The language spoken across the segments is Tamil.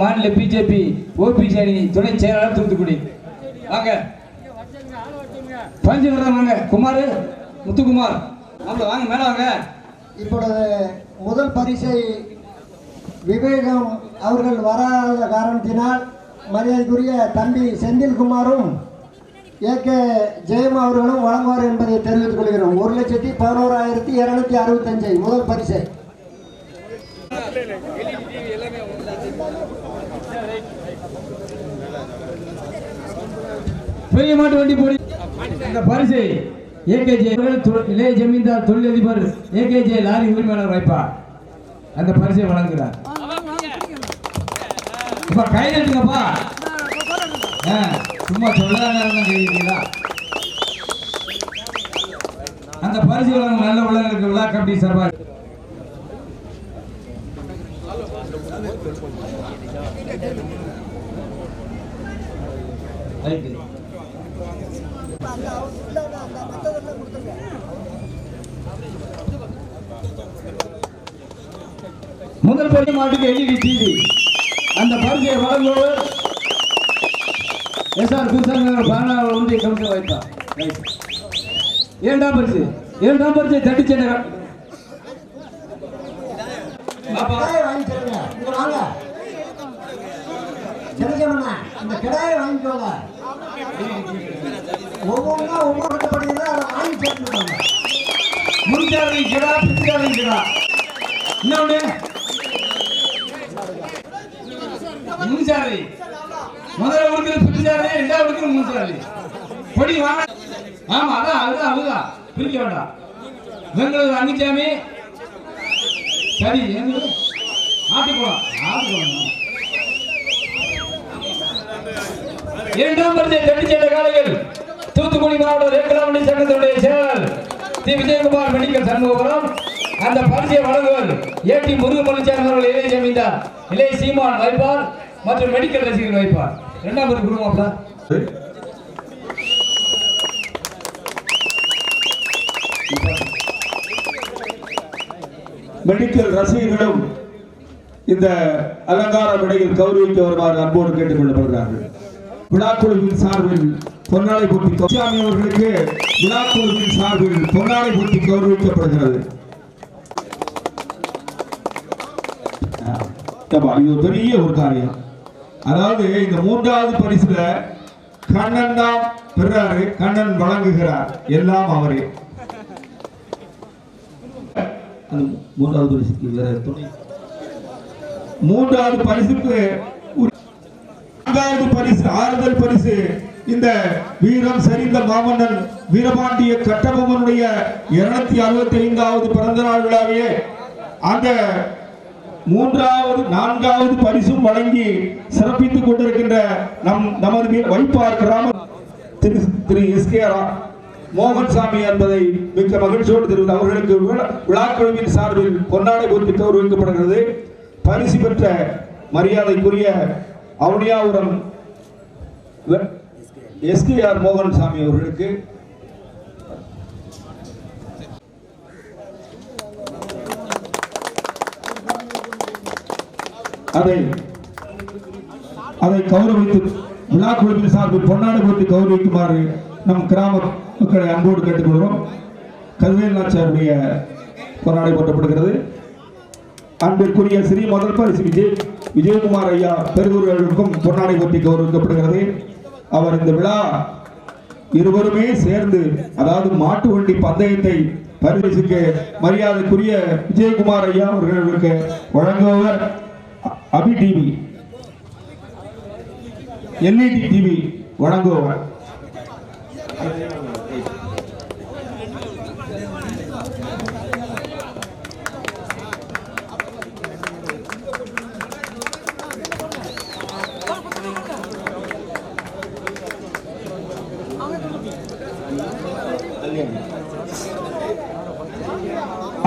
மாநில பிஜேபி ஓபிசி அணி துணை செயலாளர் தூத்துக்குடி. வாங்க. பஞ்சு வாங்க. குமார் முத்துக்குமார். ஆமாம் வாங்க மேல வாங்க. இப்பொழுது முதல் பரிசை விவேகம் அவர்கள் வராத காரணத்தினால் மரியாதைக்குரிய தம்பி செந்தில்குமாரும் ஏ கே ஜெயம் அவர்களும் வழங்குவார் என்பதை தெரிவித்துக் கொள்கிறோம். ஒரு லட்சத்தி பதினோராயிரத்தி இருநூத்தி அறுபத்தஞ்சு முதல் பரிசை. பெரிய மாட்டு வண்டி போடி. இந்த பரிசு ஏகேஜே இளைய ஜமீன்தார் தொழிலதிபர் ஏகேஜே லாரி உரிமையாளர் வைப்பா அந்த பரிசை வழங்குகிறார். இப்ப கை நட்டுங்கப்பா சும்மா சொல்லாத கேட்கிறீங்களா அந்த பரிசு வழங்க நல்ல உள்ளங்களுக்கு விழா கமிட்டி சார்பாக you. முதல் பரிசு மாட்டுக்கு எல்இடி டிவி. அந்த பரிசை வழங்குவோர் எஸ்ஆர் குருசாமி பதினாறு ஒன்றிய கமிஷன் வைத்தார். இரண்டாம் பரிசு. இரண்டாம் பரிசை தட்டி சென்ற வாங்கிக்கோங்க. ஒவ்வொன்றா ஒவ்வொரு கட்டப்படுகிறதா அதை வாங்கி சேர்த்துக்கோங்க முன்சாரணை கிடா பின்சாரணை கிடா இன்னொன்று முன்சாரணை முதல்ல உடுக்கிற பின்சாரணை ரெண்டாவது உடுக்கிற முன்சாரணை பொடி வாங்க. ஆமா அதான் அதுதான் அதுதான். பிரிக்க வேண்டாம். வெங்கடூர் அன்னிச்சாமி. சரி எங்க? ஆட்டுக்குளம் ஆட்டுக்குளம் இரண்டாம் பரிசை தட்டி சென்ற காலையில் தூத்துக்குடி மாவட்ட ரேக்கலாமணி சங்கத்தினுடைய செயலர் தி. விஜயகுமார் மெடிக்கல் சண்முகபுரம். அந்த பரிசை வழங்குவர் ஏடி முருகமணிச்சாமி அவர்கள் இளைய ஜமீன்தார் இளைய சீமான் வைப்பார் மற்றும் மெடிக்கல் ரசிகர்கள் வைப்பார். இரண்டாம் பரிசு குடும்பம்ல மெடிக்கல் ரசிகர்களும் இந்த அலங்கார விடையில் கௌரவிக்க வருமாறு அன்போடு கேட்டுக் கொள்ளப்படுகிறார்கள் விழாக்குழுவின் சார்பில் பொன்னாடை போட்டி கௌசாமி அவர்களுக்கு விழாக்குழுவின் சார்பில் பொன்னாடை போட்டி கௌரவிக்கப்படுகிறது. இது பெரிய ஒரு காரியம். அதாவது இந்த மூன்றாவது பரிசுல கண்ணன் தான் பெறாரு கண்ணன் வழங்குகிறார். எல்லாம் அவரே. மூன்றாவது பரிசுக்கு மூன்றாவது பரிசுக்கு நான்காவது பரிசு ஆறுதல் பரிசு. இந்த வீரம் சரிந்த மாமன்னன் வீரபாண்டிய கட்டபொம்மனுடைய இருநூத்தி அறுபத்தி ஐந்தாவது பிறந்த நாள் விழாவையே அந்த மூன்றாவது நான்காவது பரிசும் வழங்கி சிறப்பித்துக் கொண்டிருக்கின்ற நம் நமது வீர- வைப்பார் கிராம திரு திரு எஸ் கே மோகன்சாமி என்பதை மிக்க மகிழ்ச்சியோடு தெரிவித்து அவர்களுக்கு விழாக்குழுவின் சார்பில் பொன்னாடை போட்டு கௌரவிக்கப்படுகிறது பரிசு பெற்ற மரியாதைக்குரிய அவனியாபுரம் எஸ்கேஆர் மோகன் சாமி அவர்களுக்கு அதை அதை கௌரவித்து விழா குழுவின் சார்பில் பொன்னாடு போட்டு கௌரவிக்குமாறு நம் கிராம மக்களை அன்போடு கேட்டுக்கொள்கிறோம். கல்வேல் நாச்சாருடைய பொன்னாடை போட்டப்படுகிறது அன்பிற்குரிய ஸ்ரீ முதல் பரிசு விஜய். விஜயகுமார் ஐயா பெருவர்களுக்கும் பொன்னாடை போட்டி கௌரவிக்கப்படுகிறது. அவர் இந்த விழா இருவருமே சேர்ந்து அதாவது மாட்டு வண்டி பந்தயத்தை பரிசுக்கு மரியாதைக்குரிய விஜயகுமார் ஐயா அவர்களுக்கு வழங்குபவர் அபி டிவி. எல்இடி டிவி வழங்குபவர்.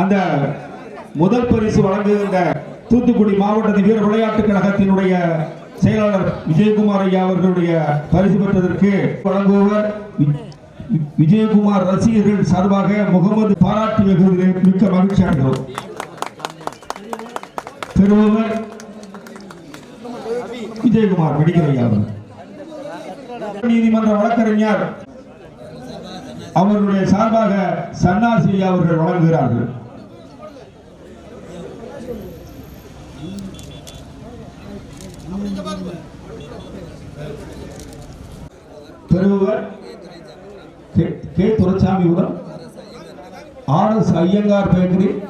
அந்த முதல் பரிசு வழங்குகின்ற தூத்துக்குடி மாவட்டத்தின் வீர விளையாட்டுக் கழகத்தினுடைய செயலாளர் விஜயகுமார் ஐயா அவர்களுடைய பரிசு பெற்றதற்கு வழங்குபவர் விஜயகுமார் ரசிகர்கள் சார்பாக முகமது பாராட்டி வெகுவதில் மிக்க மகிழ்ச்சி அடைகிறோம். பெறுபவர் விஜயகுமார் மெடிக்கல் ஐயா அவர்கள். நீதிமன்ற வழக்கறிஞர் அவர்களுடைய சார்பாக சன்னாசி அவர்கள் வழங்குகிறார்கள். திருவர் K- K R S Iyengar bakery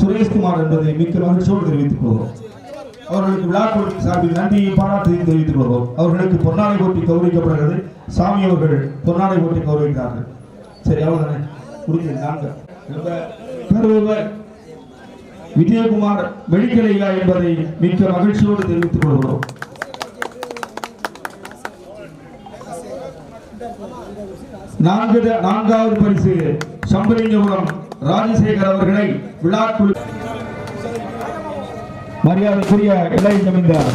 Sureshkumar என்பதை மிக்க மகிழ்ச்சியோடு தெரிவித்துக் கொள்கிறோம். அவர்களுக்கு விழாக்குழு சார்பில் நன்றியை பாராட்டையும் தெரிவித்துக் கொள்கிறோம். அவர்களுக்கு பொன்னாடை போட்டி கௌரவிக்கப்படுகிறது. சாமி அவர்கள் பொன்னாடை போட்டி கௌரவிக்கிறார்கள். சரி அவ்வளவுதானே? முடிஞ்சது நாங்கள் ரொம்ப பெறுபவர் விஜயகுமார் வெடிக்கலையா என்பதை மிக்க மகிழ்ச்சியோடு தெரிவித்துக் கொள்கிறோம். நான்கு நான்காவது பரிசு சம்பலிங்கபுரம் ராஜசேகர் அவர்களை விழாக்குழு மரியாதைக்குரிய இளைய ஜமீன்தார்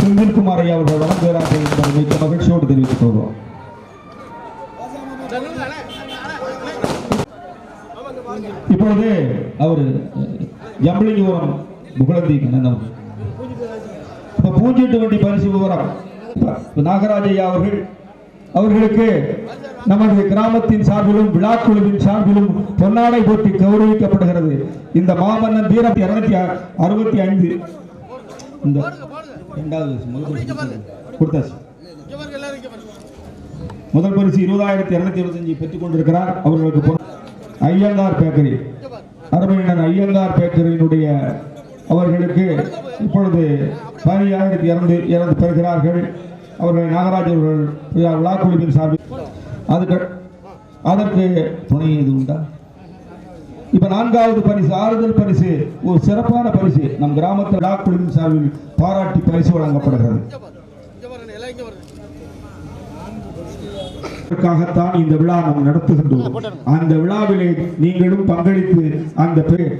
செந்தில்குமார் ஐயா அவர்கள் வழங்குகிறார்கள் என்பதை மிக்க மகிழ்ச்சியோடு தெரிவித்துக் கொள்கிறோம். இப்பொழுது அவர் ஜம்பளிங்கபுரம் புகழந்தி கண்ணன் அவர்கள். இப்ப பூஞ்சீட்டு வண்டி பரிசு விவரம். நாகராஜையா அவர்கள் அவர்களுக்கு நமது கிராமத்தின் சார்பிலும் விழாக்குழுவின் சார்பிலும் பொன்னாடை போட்டி கௌரவிக்கப்படுகிறது. இந்த மாமன்னன் வீரம் இருநூத்தி அறுபத்தி ஐந்து. இந்த இரண்டாவது முதல் பரிசு இருபதாயிரத்தி இருநூத்தி இருபத்தஞ்சு பெற்றுக் கொண்டிருக்கிறார். அவர்களுக்கு ஐயங்கார் பேக்கரி. அருமையினர் ஐயங்கார் பேக்கரியினுடைய அவர்களுக்கு இப்பொழுது பதினையாயிரத்தி இரண்டு இறந்து பெறுகிறார்கள். அவர்கள் நாகராஜ் அவர்கள் விழா குழுவின் சார்பில் அதுக்கு அதற்கு துணை இது உண்டா? இப்ப நான்காவது பரிசு ஆறுதல் பரிசு ஒரு சிறப்பான பரிசு நம் கிராமத்தில் விழாக்குழுவின் சார்பில் பாராட்டி பரிசு வழங்கப்படுகிறது. அதற்காகத்தான் இந்த விழா நாம் நடத்துகின்றோம். அந்த விழாவிலே நீங்களும் பங்களித்து அந்த பெ-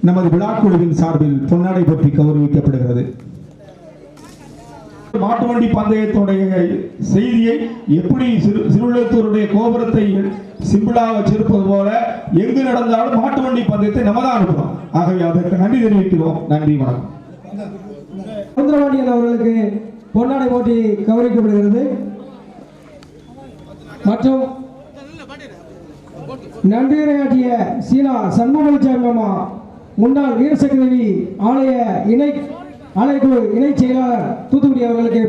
நமது விழாக்குழுவின் சார்பில் பொன்னாடை பற்றி கௌரவிக்கப்படுகிறது. மாட்டு வண்டி பந்தயத்துடைய செய்தியை எப்படி சிறு சிறுவிழுத்தூருடைய கோபுரத்தை சிம்பிளாக வச்சிருப்பது போல எங்கு நடந்தாலும் மாட்டு வண்டி பந்தயத்தை நம்ம தான் அனுப்புறோம் ஆகவே அதற்கு நன்றி தெரிவிக்கிறோம். நன்றி வணக்கம். சுந்தரவாணியன் அவர்களுக்கு பொன்னாடை போட்டி கௌரவிக்கப்படுகிறது. மற்றும் நன்றியுரையாற்றிய சீனா சண்முகலிச்சாமி அம்மா முன்னாள் வீரசக்தி ஆலய இணை ஆலயக்குழு இணைச் செயலாளர் தூத்துக்குடி அவர்களுக்கு